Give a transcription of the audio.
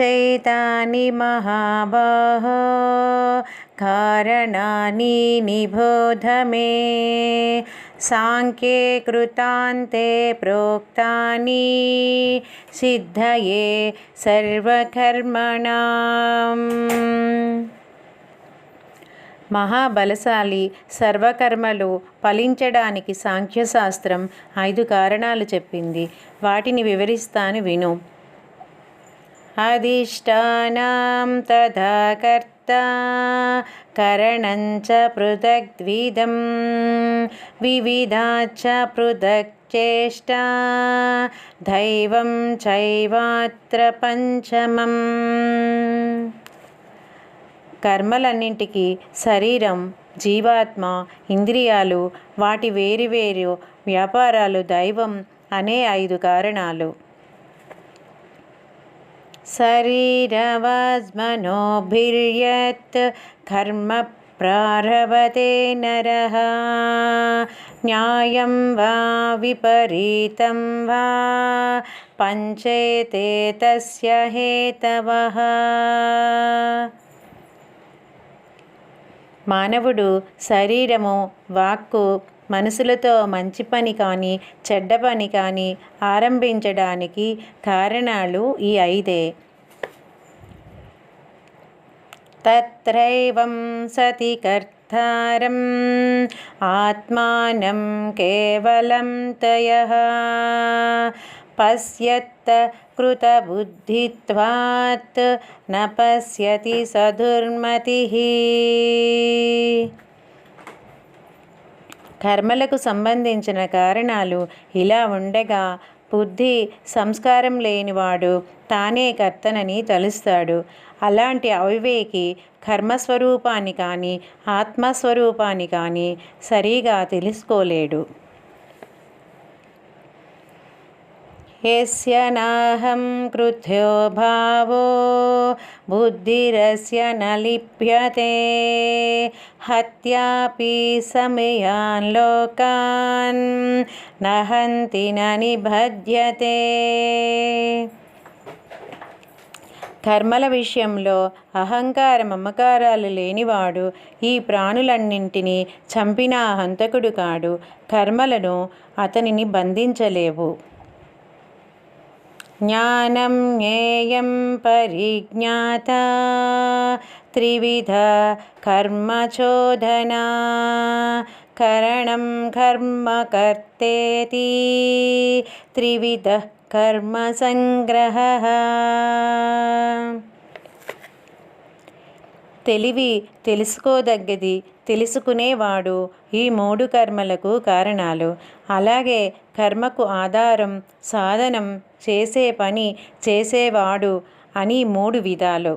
చైతాని మహాబాహ కారణాని నిబోధమే. సాంఖ్యే కృతాంతే ప్రోక్తాని సిద్ధయే సర్వకర్మణ. మహాబలశాలి సర్వకర్మలు ఫలించడానికి సాంఖ్యశాస్త్రం ఐదు కారణాలు చెప్పింది. వాటిని వివరిస్తాను విను. అధిష్టానాం తథా కర్త కరణంచ పృథగ్ద్విధం వివిధాచ పృథక్ చేష్ట దైవం చైవాత్ర పంచమం. కర్మలన్నింటికి శరీరం జీవాత్మ ఇంద్రియాలు వాటి వేరు వ్యాపారాలు దైవం అనే ఐదు కారణాలు. శరీరవజ్మనోభిర్యత్ కర్మ ప్రారభతే నర న్యాయం వా విపరీతం వా పంచేతే తస్య హేతవః మానవుడు శరీరము వాక్కు మనసులతో మంచి పని కానీ చెడ్డ పని కానీ ఆరంభించడానికి కారణాలు ఈ ఐదే. తత్రైవం సతి కర్తారం ఆత్మానం కేవలం తయ పశ్యత్త కృతబుద్ధిత్వాత్ న పశ్యతి సదుర్మతి కర్మలకు సంబంధించిన కారణాలు ఇలా ఉండగా బుద్ధి సంస్కారం లేనివాడు తానే కర్తనని తలుస్తాడు. అలాంటి అవివేకి కర్మస్వరూపాన్ని కానీ ఆత్మస్వరూపాన్ని కానీ సరిగా తెలుసుకోలేడు. यस्य नाहं कृथ्यो भावो बुद्धिरस्य न लिप्यते हत्यापि समयान् लोकान् न हन्ति न निबध्यते కర్మల విషయంలో అహంకార మమకారాలు లేనివాడు ఈ ప్రాణులన్నింటినీ చంపిన హంతకుడు కాడు కర్మలను అతనిని బంధించలేవు ज्ञानं ज्ञेयं परिज्ञाता त्रिविधा कर्मचोदना करणं कर्म कर्तेति त्रिविधः कर्मसङ्ग्रहः తెలివి తెలుసుకోదగ్గది తెలుసుకునేవాడు ఈ మూడు కర్మలకు కారణాలు. అలాగే కర్మకు ఆధారం సాధనం చేసే పని చేసేవాడు అని మూడు విధాలు.